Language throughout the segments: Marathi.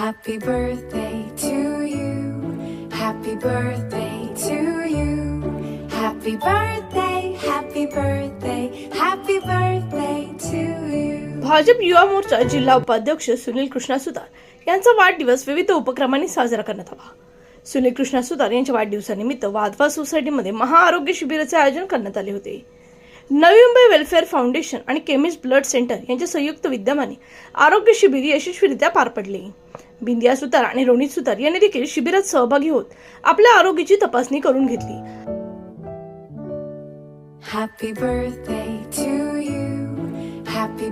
Happy birthday to you. Happy birthday to you. Happy birthday, happy birthday, happy birthday to you. Bhajap Yuva Morcha जिल्हा उपाध्यक्ष सुनील कृष्णा सुतार यांचा वाढदिवस विविध उपक्रमांनी साजरा करण्यात आला सुनील कृष्णा सुतार यांच्या वाढदिवसानिमित्त वाधवा सोसायटीमध्ये महाआरोग्य शिबिराचे आयोजन करण्यात आले होते नवी मुंबई वेलफेअर फाउंडेशन आणि केमिस्ट ब्लड सेंटर यांच्या संयुक्त विद्यमाने आरोग्य शिबिर यशस्वीरित्या पार पडले बिंदिया सुतार आणि रोनित सुतार यांनी देखील शिबिरात सहभागी होत आपल्या आरोग्याची तपासणी करून घेतली. Happy birthday to you happy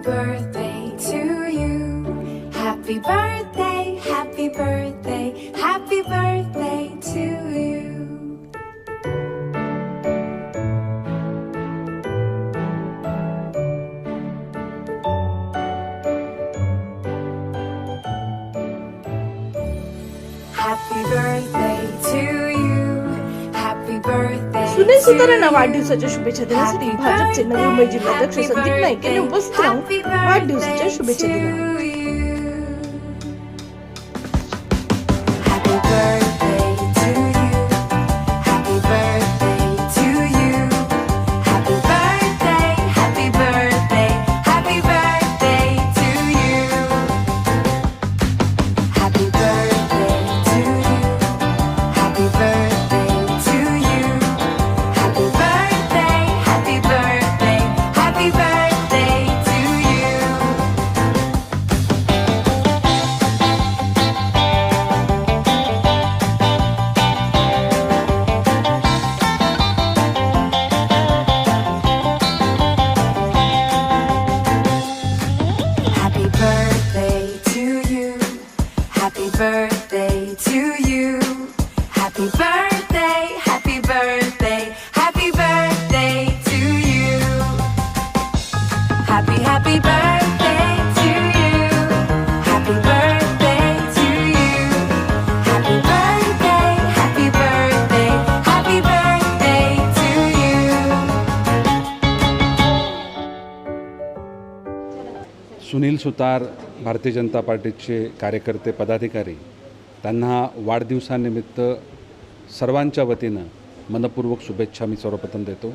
birthday. Sunil Sutar to यांना you. वाढदिवसाच्या शुभेच्छा देण्यासाठी भाजपचे नवी मुंबई जिल्हाध्यक्ष संदीप नाईक यांनी उपस्थित राहून वाढदिवसाच्या शुभेच्छा दिल्या सुतार भारतीय जनता पार्टीचे कार्यकर्ते पदाधिकारी त्यांना वाढदिवसानिमित्त सर्वांच्या वतीनं मनपूर्वक शुभेच्छा मी सर्वप्रथम देतो.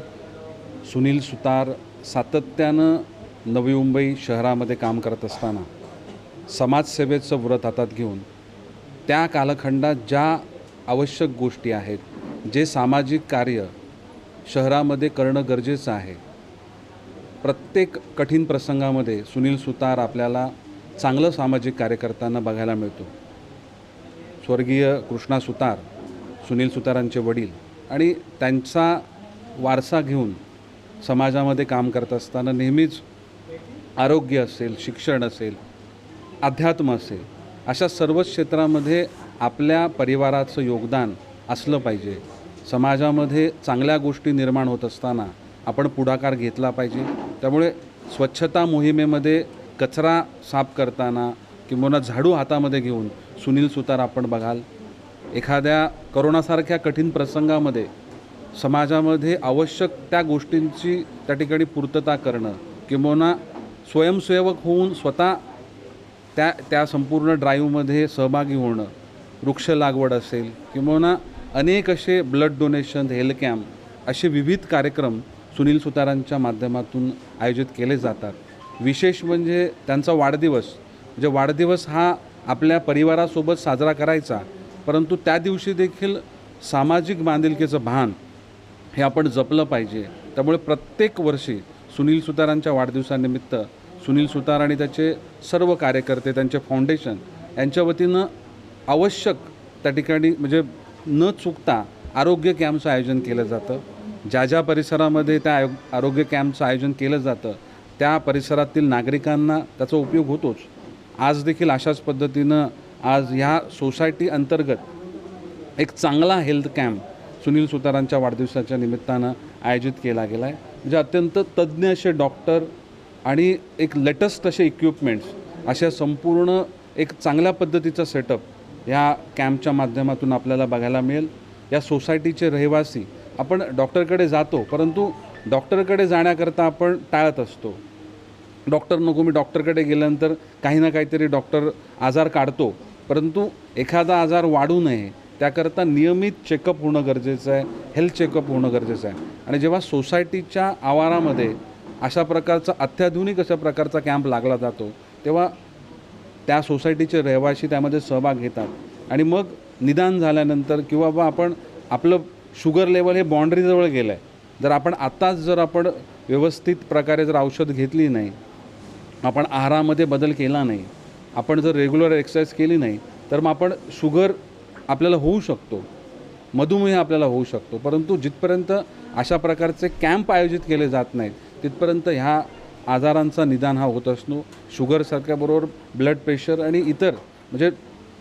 सुनील सुतार सातत्यानं नवी मुंबई शहरामध्ये काम करत असताना समाजसेवेचं व्रत हातात घेऊन त्या कालखंडात ज्या आवश्यक गोष्टी आहेत जे सामाजिक कार्य शहरामध्ये करणं गरजेचं आहे प्रत्येक कठीण प्रसंगामध्ये सुनील सुतार आपल्याला चांगलं सामाजिक कार्य करताना बघायला मिळतो. स्वर्गीय कृष्णा सुतार सुनील सुतारांचे वडील आणि त्यांचा वारसा घेऊन समाजामध्ये काम करत असताना नेहमीच आरोग्य असेल शिक्षण असेल अध्यात्म असेल अशा सर्वच क्षेत्रामध्ये आपल्या परिवाराचं योगदान असलं पाहिजे. समाजामध्ये चांगल्या गोष्टी निर्माण होत असताना आपण पुढाकार घेतला पाहिजे. त्यामुळे स्वच्छता मोहिमेमध्ये कचरा साफ करताना किंवा झाडू हातामध्ये घेऊन सुनील सुतार आपण बघाल. एखाद्या करोनासारख्या कठीण प्रसंगामध्ये समाजामध्ये आवश्यक त्या गोष्टींची त्या ठिकाणी पूर्तता करणं किंवा स्वयंसेवक होऊन स्वतः त्या त्या संपूर्ण ड्राईव्हमध्ये सहभागी होणं वृक्ष लागवड असेल किंवा अनेक असे ब्लड डोनेशन हेल्थ कॅम्प असे विविध कार्यक्रम सुनील सुतारांच्या माध्यमातून आयोजित केले जातात. विशेष म्हणजे त्यांचा वाढदिवस म्हणजे वाढदिवस हा आपल्या परिवारासोबत साजरा करायचा परंतु त्या दिवशी देखील सामाजिक बांधिलकीचं भान हे आपण जपलं पाहिजे. त्यामुळे प्रत्येक वर्षी सुनील सुतारांच्या वाढदिवसानिमित्त सुनील सुतार आणि त्याचे सर्व कार्यकर्ते त्यांचे फाउंडेशन यांच्या वतीनं आवश्यक त्या ठिकाणी म्हणजे न चुकता आरोग्य कॅम्पचं आयोजन केलं जातं. ज्या ज्या परिसरामध्ये त्या आयो आरोग्य कॅम्पचं आयोजन केलं जातं त्या परिसरातील नागरिकांना त्याचा उपयोग होतोच. आज देखील अशाच पद्धतीनं आज ह्या सोसायटी अंतर्गत एक चांगला हेल्थ कॅम्प सुनील सुतारांच्या वाढदिवसाच्या निमित्तानं आयोजित केला गेला आहे म्हणजे अत्यंत तज्ज्ञ असे डॉक्टर आणि एक लेटेस्ट असे इक्विपमेंट्स अशा संपूर्ण एक चांगल्या पद्धतीचा सेटअप ह्या कॅम्पच्या माध्यमातून आपल्याला बघायला मिळेल. या सोसायटीचे रहिवासी आपण डॉक्टरकडे जातो परंतु डॉक्टरकडे जाण्याकरता आपण टाळत असतो. डॉक्टर नको मी डॉक्टरकडे गेल्यानंतर काही ना काहीतरी डॉक्टर आजार काढतो. परंतु एखादा आजार वाढू नये त्याकरता नियमित चेकअप होणं गरजेचं आहे हेल्थ चेकअप होणं गरजेचं आहे. आणि जेव्हा सोसायटीच्या आवारामध्ये अशा प्रकारचा अत्याधुनिक अशा प्रकारचा कॅम्प लागला जातो तेव्हा त्या सोसायटीचे रहिवासी त्यामध्ये सहभाग घेतात. आणि मग निदान झाल्यानंतर किंवा बा आपण आपलं शुगर लेवल हे बाँड्रीजवळ गेलं आहे जर आपण आत्ताच जर आपण व्यवस्थित प्रकारे जर औषध घेतली नाही आपण आहारामध्ये बदल केला नाही आपण जर रेग्युलर एक्सरसाइज केली नाही तर मग आपण शुगर आपल्याला होऊ शकतो. मधुमेह आपल्याला होऊ शकतो. परंतु जिथपर्यंत अशा प्रकारचे कॅम्प आयोजित केले जात नाहीत तिथपर्यंत ह्या आजारांचा निदान हा होत असतो. शुगरसारख्याबरोबर ब्लड प्रेशर आणि इतर म्हणजे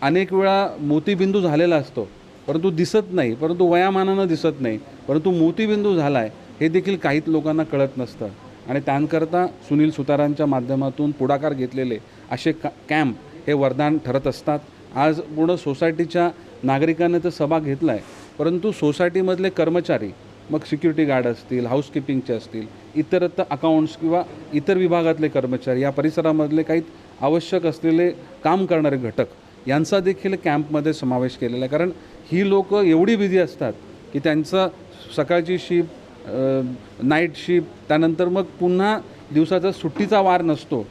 अनेक वेळा मोतीबिंदू झालेला असतो. परंतु दिसत नाही परंतु वयामानानं दिसत नाही परंतु मोतीबिंदू झाला आहे हे देखील काहीच लोकांना कळत नसतं. आणि त्यांकरता सुनील सुतारांच्या माध्यमातून पुढाकार घेतलेले असे का कॅम्प हे वरदान ठरत असतात. आज पूर्ण सोसायटीच्या नागरिकांनी तर सहभाग घेतला आहे परंतु सोसायटीमधले कर्मचारी मग सिक्युरिटी गार्ड असतील हाऊसकीपिंगचे असतील इतरत्र अकाउंट्स किंवा इतर विभागातले कर्मचारी या परिसरामधले काही आवश्यक असलेले काम करणारे घटक यांचा देखील कॅम्पमध्ये समावेश केलेला आहे. कारण ही लोक एवढी बिझी असतात की त्यांचा सकाळची शिफ्ट नाईट शिफ्ट त्यानंतर मग पुन्हा दिवसाचा सुट्टीचा वार नसतो.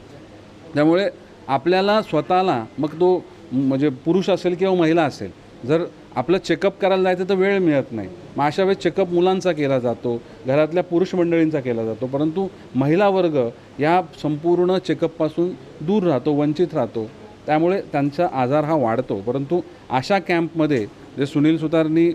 त्यामुळे आपल्याला स्वतःला मग तो म्हणजे पुरुष असेल किंवा महिला असेल जर आपलं चेकअप करायला जायचं तर वेळ मिळत नाही. मग अशा वेळेस चेकअप मुलांचा केला जातो घरातल्या पुरुष मंडळींचा केला जातो. परंतु महिला वर्ग या संपूर्ण चेकअपपासून दूर राहतो वंचित राहतो. त्यामुळे त्यांचा आजार हा वाढतो. परंतु अशा कॅम्पमध्ये जे सुनील सुतारनी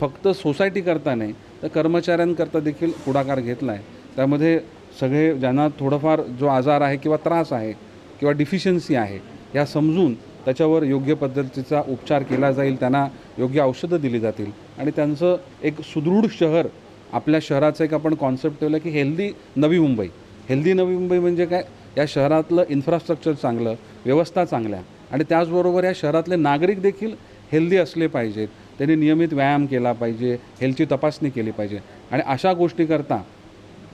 फक्त सोसायटी करता नाही तर कर्मचाऱ्यांकरता देखील पुढाकार घेतला आहे त्यामध्ये सगळे ज्यांना थोडंफार जो आजार आहे किंवा त्रास आहे किंवा डिफिशियन्सी आहे या समजून त्याच्यावर योग्य पद्धतीचा उपचार केला जाईल त्यांना योग्य औषधं दिली जातील. आणि त्यांचं एक सुदृढ शहर आपल्या शहराचं एक आपण कॉन्सेप्ट ठेवलं की हेल्दी नवी मुंबई. हेल्दी नवी मुंबई म्हणजे काय? या शहरातलं इन्फ्रास्ट्रक्चर चांगलं व्यवस्था चांगल्या आणि त्याचबरोबर या शहरातले नागरिक देखील हेल्दी असले पाहिजेत त्यांनी नियमित व्यायाम केला पाहिजे हेल्थची तपासणी केली पाहिजे आणि अशा गोष्टीकरता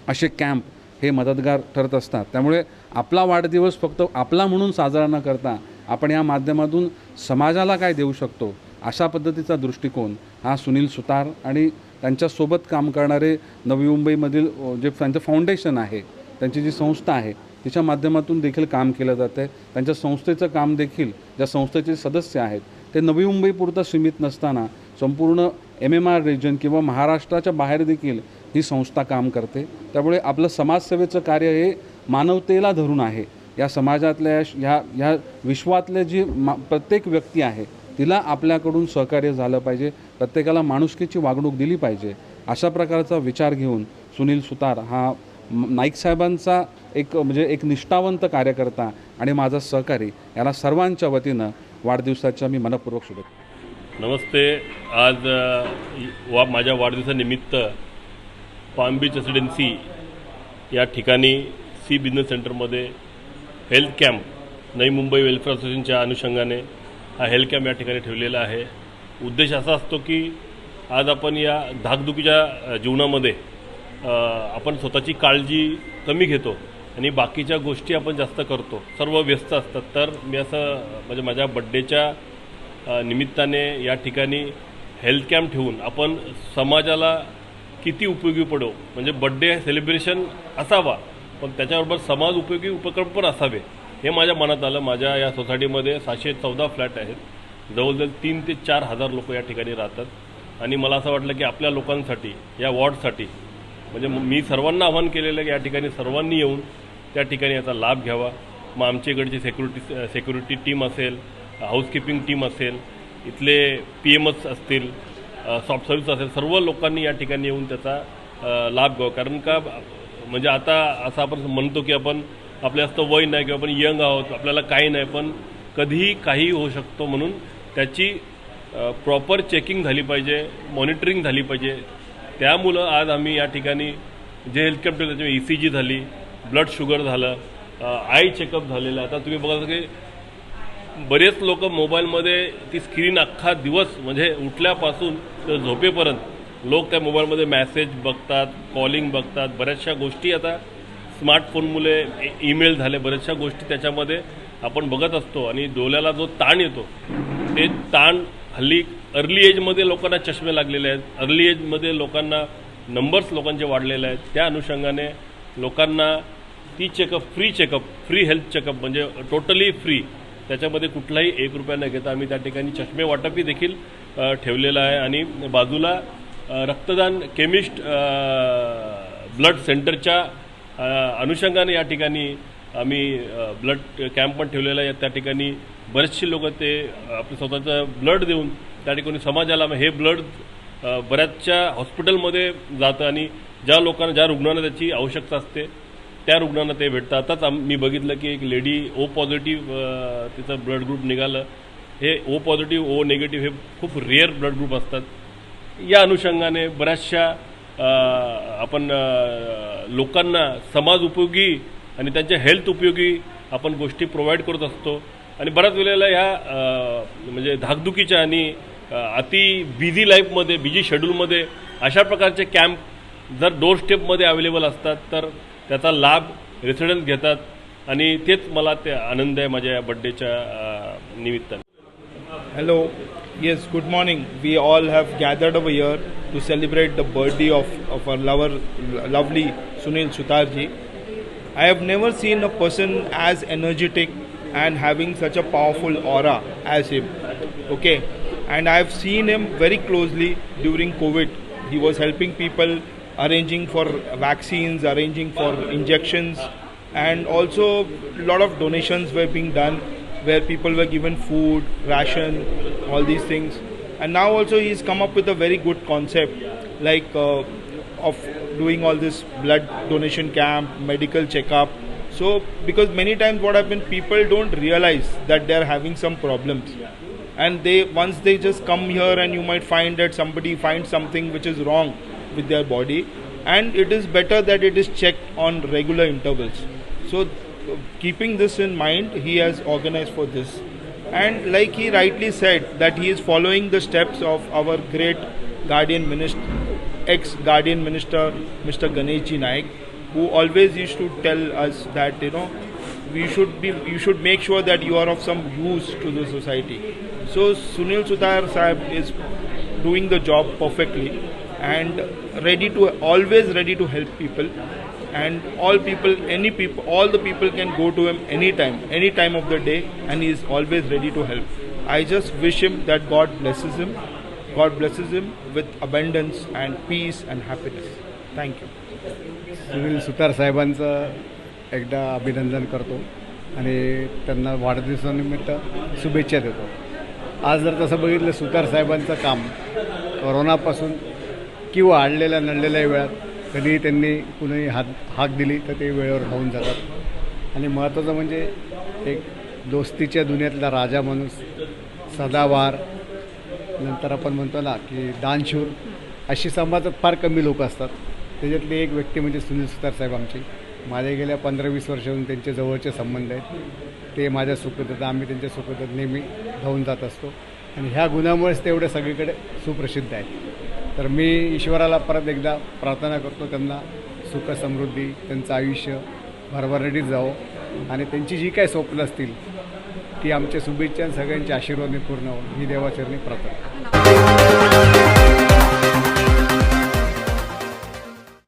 असे कॅम्प हे मदतगार ठरत असतात. त्यामुळे आपला वाढदिवस फक्त आपला म्हणून साजरा न करता आपण या माध्यमातून समाजाला काय देऊ शकतो अशा पद्धतीचा दृष्टिकोन हा सुनील सुतार आणि त्यांच्यासोबत काम करणारे नवी मुंबईमधील जे त्यांचं फाउंडेशन आहे त्यांची जी संस्था आहे तिच्या माध्यमातून देखील काम केलं जातं आहे त्यांच्या संस्थेचं काम देखील ज्या संस्थेचे सदस्य आहेत ते नवी मुंबईपुरतं सीमित नसताना संपूर्ण एम एम आर रिजन किंवा महाराष्ट्राच्या बाहेर देखील ही संस्था काम करते. त्यामुळे आपलं समाजसेवेचं कार्य हे मानवतेला धरून आहे. या समाजातल्या ह्या ह्या विश्वातले जी मा प्रत्येक व्यक्ती आहे तिला आपल्याकडून सहकार्य झालं पाहिजे. प्रत्येकाला माणुसकीची वागणूक दिली पाहिजे. अशा प्रकारचा विचार घेऊन सुनील सुतार हा नाईक साहेबांचा एक म्हणजे एक निष्ठावंत कार्यकर्ता आणि माझा सहकारी याला सर्वांच्या वतीनं वाढदिवसाच्या मी मनपूर्वक शुभेच्छा नमस्ते. आज वा माझ्या वाढदिवसानिमित्त पाम बीच रेसिडेन्सी या ठिकाणी सी बिझनेस सेंटरमध्ये health camp Navi Mumbai welfare असोसिएशनच्या अनुषंगाने हा हेल्थ कॅम्प या ठिकाणी ठेवलेला आहे. उद्देश असा असतो की आज आपण या धाकधुकीच्या जीवनामध्ये आपण स्वतःची काळजी कमी घेतो. आणि बाकीच्या गोष्टी आपण जास्त करतो. सर्व व्यस्त असतात. तर मी असं म्हणजे माझ्या बड्डेच्या निमित्ताने या ठिकाणी हेल्थ कॅम्प ठेवून आपण समाजाला किती उपयोगी पडो म्हणजे बड्डे सेलिब्रेशन असावा पण त्याच्याबरोबर समाज उपयोगी उपक्रम पण असावे हे माझ्या मनात आलं. माझ्या या सोसायटीमध्ये सहाशे चौदा फ्लॅट आहेत. जवळजवळ तीन ते चार हजार लोक या ठिकाणी राहतात. आणि मला असं वाटलं की आपल्या लोकांसाठी या वॉर्डसाठी म्हणजे मी सर्वांना आवाहन केलेलं की या ठिकाणी सर्वांनी येऊन त्या ठिकाणी याचा लाभ घ्यावा. मग आमच्या इकडची सेक्युरिटी सेक्युरिटी टीम असेल हाऊसकीपिंग टीम असेल इथले पी एमच असतील सॉफ्ट सर्व्हिस असेल सर्व लोकांनी या ठिकाणी येऊन त्याचा लाभ घ्यावा. कारण का म्हणजे आता असं आपण म्हणतो की आपण आपल्या असतं वय नाही किंवा आपण यंग आहोत आपल्याला काही नाही पण कधीही काही होऊ शकतो म्हणून त्याची प्रॉपर चेकिंग झाली पाहिजे मॉनिटरिंग झाली पाहिजे. त्यामुळं आज आम्ही या ठिकाणी जे health camp E C G झाली ब्लड शुगर झालं आय चेकअप झालेलं आता तुम्ही बघा की बरेच लोक मोबाईलमध्ये ती स्क्रीन अख्खा दिवस म्हणजे उठल्यापासून तर झोपेपर्यंत लोक त्या मोबाईलमध्ये मॅसेज बघतात कॉलिंग बघतात बऱ्याचशा गोष्टी आता स्मार्टफोनमुळे ईमेल झाले बऱ्याचशा गोष्टी त्याच्यामध्ये आपण बघत असतो आणि डोळ्याला जो ताण येतो ते ताण हल्ली अर्ली एजमध्ये लोकांना चष्मे लागलेले आहेत अर्ली एजमध्ये लोकांना नंबर्स लोकांचे वाढलेले आहेत त्या अनुषंगाने लोकांना ती checkup free checkup free health checkup म्हणजे टोटली फ्री त्याच्यामध्ये कुठलाही एक रुपया न घेता आम्ही त्या ठिकाणी चष्मे वाटपही देखील ठेवलेला ठेवलेलं आहे. आणि बाजूला रक्तदान केमिस्ट ब्लड सेंटरच्या अनुषंगाने या ठिकाणी आम्ही ब्लड कॅम्प पण ठेवलेला आहे. त्या ठिकाणी बरेचसे लोक ते आपलं स्वतःचं ब्लड देऊन त्या ठिकाणी समाजाला हे ब्लड बऱ्याचशा हॉस्पिटलमध्ये जातं आणि ज्या लोकांना ज्या रुग्णांना त्याची आवश्यकता असते त्या रुग्णांना ते भेटतं आताच आम मी बघितलं की एक लेडी ओ पॉझिटिव्ह तिचं ब्लड ग्रुप निघालं. हे ओ पॉझिटिव्ह ओ निगेटिव्ह हे खूप रेअर ब्लड ग्रुप असतात. या अनुषंगाने बऱ्याचशा आपण लोकांना समाज उपयोगी आणि त्यांच्या हेल्थ उपयोगी आपण गोष्टी प्रोव्हाइड करत असतो. आणि बऱ्याच वेळेला ह्या म्हणजे धाकधुकीच्या आणि अति बिझी लाईफमध्ये बिझी शेड्यूलमध्ये अशा प्रकारचे कॅम्प जर डोर स्टेपमध्ये अवेलेबल असतात तर त्याचा लाभ रेसिडेंट घेतात. आणि तेच मला ते आनंद आहे माझ्या या बड्डेच्या निमित्ताने. Hello yes good morning we all have gathered over here to celebrate the birthday of of our lover lovely Sunil Sutar ji I have never seen a person as energetic and having such a powerful aura as him okay. And I have seen him very closely during COVID. He was helping people, arranging for vaccines, arranging for injections, and also a lot of donations were being done where people were given food, ration, all these things. And now also he's come up with a very good concept like uh, of doing all this blood donation camp, medical checkup. So because many times what happens, people don't realize that they're having some problems. And they once they just come here and you might find that somebody finds something which is wrong with their body and it is better that it is checked on regular intervals. So keeping this in mind, he has organized for this. And like he rightly said, that he is following the steps of our great guardian minister, ex guardian minister, Mr. Ganeshji Naik, who always used to tell us that you know we should be you should make sure that you are of some use to the society. So Sunil Sudhar sahib is doing the job perfectly and ready to always ready to help people. And all people any people all the people can go to him anytime any time of the day and he is always ready to help. I just wish him that god blesses him god blesses him with abundance and peace and happiness. Thank you. Sunil sutar sahebanचं एकदा अभिनंदन करतो आणि त्यांना वाढदिवसानिमित्त शुभेच्छा देतो. आज जर तसं बघितलं सुतार साहेबांचं काम कोरोनापासून किंवा आडलेल्या नडलेल्या वेळात कधीही त्यांनी कुणी हात हाक दिली तर ते वेळेवर होऊन जातात. आणि महत्त्वाचं म्हणजे एक दोस्तीच्या दुनियेतला राजा माणूस सदावार नंतर आपण म्हणतो ना की दानशूर अशी समाजात फार कमी लोक असतात. त्याच्यातली एक व्यक्ती म्हणजे सुनील सुतार साहेब आमची. माझ्या गेल्या पंधरा वीस वर्षाहून त्यांचे जवळचे संबंध आहेत. ते माझ्या सुखदतात आम्ही त्यांच्या सुखदतात नेहमी धावून जात असतो. आणि ह्या गुणामुळेच तेवढे सगळीकडे सुप्रसिद्ध आहेत. तर मी ईश्वराला परत एकदा प्रार्थना करतो त्यांना सुख समृद्धी त्यांचं आयुष्य भरभराटीत जावं. आणि त्यांची जी काही स्वप्न असतील ती आमच्या शुभेच्छा आणि सगळ्यांच्या आशीर्वादने पूर्ण होऊन ही देवाचरणी प्रार्थना